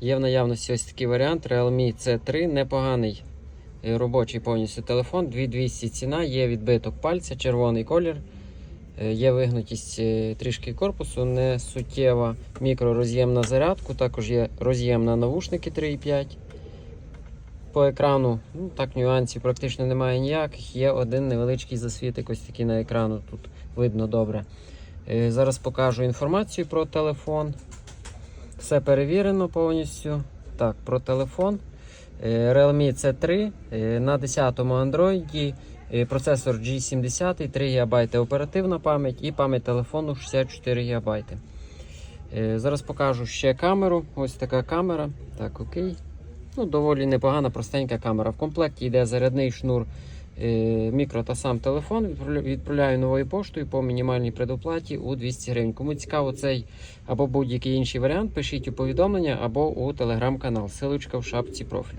Є в наявності ось такий варіант Realme C3, непоганий е, робочий повністю телефон. 2200 ціна, є відбиток пальця, червоний колір. Е, Є вигнутість е, трішки корпусу, не суттєва мікророз'єм на зарядку, також є роз'єм на навушники 3,5. По екрану, ну так, нюансів практично немає ніяких. Є один невеличкий засвітик, ось такий на екрану, тут видно добре. Зараз покажу інформацію про телефон. Все перевірено повністю. Так, про телефон. Е, Realme C3 е, на 10-му Android. е, Процесор G70, 3 ГБ оперативна пам'ять і пам'ять телефону 64 ГБ. Зараз покажу ще камеру. Ось така камера. Так, окей. Ну, доволі непогана, простенька камера. В комплекті йде зарядний шнур мікро та сам телефон. Відправля- Відправляю новою поштою по мінімальній предоплаті у 200 гривень. Кому цікаво цей або будь-який інший варіант, пишіть у повідомлення або у телеграм-канал. Силочка в шапці профілю.